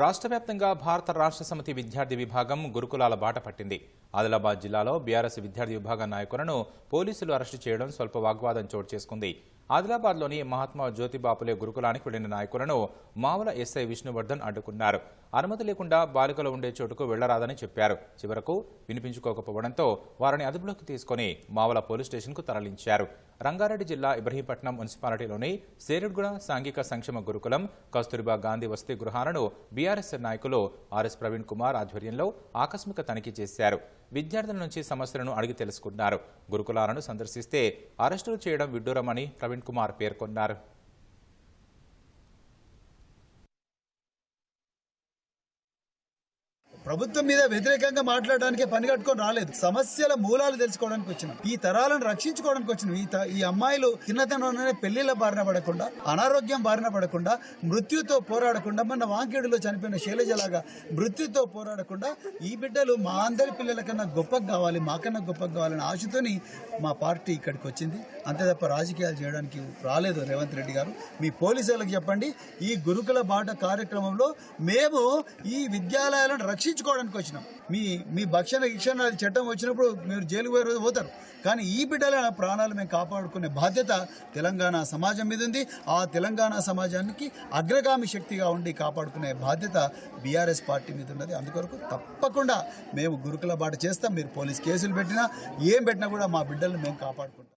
రాష్ట్ర వ్యాప్తంగా భారత రాష్ట్ర సమితి విద్యార్థి విభాగం గురుకులాల బాట పట్టింది. ఆదిలాబాద్ జిల్లాలో బీఆర్ఎస్ విద్యార్థి విభాగం నాయకులను పోలీసులు అరెస్టు చేయడం స్వల్ప వాగ్వాదం చోటు చేసుకుంది. ఆదిలాబాద్లోని మహాత్మా జ్యోతిబాపులే గురుకులానికి వెళ్ళిన నాయకులను మావుల ఎస్ఐ విష్ణువర్ధన్ అడ్డుకున్నారు. అనుమతి లేకుండా బాలికలు ఉండే చోటుకు వెళ్ళరాదని చెప్పారు. చివరకు వినిపించుకోకపోవడంతో వారిని అదుపులోకి తీసుకుని మావుల పోలీస్ స్టేషన్కు తరలించారు. రంగారెడ్డి జిల్లా ఇబ్రహీంపట్నం మున్సిపాలిటీలోని సేరుడ్గూడ సాంఘిక సంక్షేమ గురుకులం కస్తూరిబా గాంధీ వసతి గృహాలను బీఆర్ఎస్ నాయకులు ఆర్ఎస్ ప్రవీణ్ కుమార్ ఆధ్వర్యంలో ఆకస్మిక తనిఖీ చేశారు. విద్యార్థుల నుంచి సమస్యలను అడిగి తెలుసుకున్నారు. గురుకులాలను సందర్శిస్తే అరెస్టులు చేయడం విడ్డూరమని ప్రవీణ్ ప్రవీణ్ కుమార్ పేర్కొన్నారు. ప్రభుత్వం మీద వ్యతిరేకంగా మాట్లాడడానికి పని కట్టుకొని రాలేదు. సమస్యల మూలాలు తెలుసుకోవడానికి వచ్చినాం. ఈ తరాలను రక్షించుకోవడానికి వచ్చినాం. ఈ ఈ అమ్మాయిలు చిన్నతనంలోనే పెళ్ళిళ్ళ బారిన పడకుండా అనారోగ్యం బారిన పడకుండా మృత్యుతో పోరాడకుండా మన వాంకేడులో చనిపోయిన శైలజలాగా మృత్యుతో పోరాడకుండా ఈ బిడ్డలు మా అందరి పిల్లల కన్నా గొప్పగా కావాలి మాకన్నా గొప్పగా కావాలని ఆశతోని మా పార్టీ ఇక్కడికి వచ్చింది. అంతే తప్ప రాజకీయాలు చేయడానికి రాలేదు రేవంత్ రెడ్డి గారు. మీ పోలీసులకు చెప్పండి ఈ గురుకుల బాట కార్యక్రమంలో మేము ఈ విద్యాలయాలను రక్షించుకోవడానికి వచ్చినాం. మీ మీ భక్షణ ఇక్షణ చట్టం వచ్చినప్పుడు మీరు జైలుకు పోయే రోజు పోతారు. కానీ ఈ బిడ్డల ప్రాణాలు మేము కాపాడుకునే బాధ్యత తెలంగాణ సమాజం మీద ఉంది. ఆ తెలంగాణ సమాజానికి అగ్రగామి శక్తిగా ఉండి కాపాడుకునే బాధ్యత బీఆర్ఎస్ పార్టీ మీద ఉన్నది. అందుకొరకు తప్పకుండా మేము గురుకుల బాట చేస్తాం. మీరు పోలీస్ కేసులు పెట్టినా ఏం పెట్టినా కూడా మా బిడ్డలను మేము కాపాడుకుంటాం.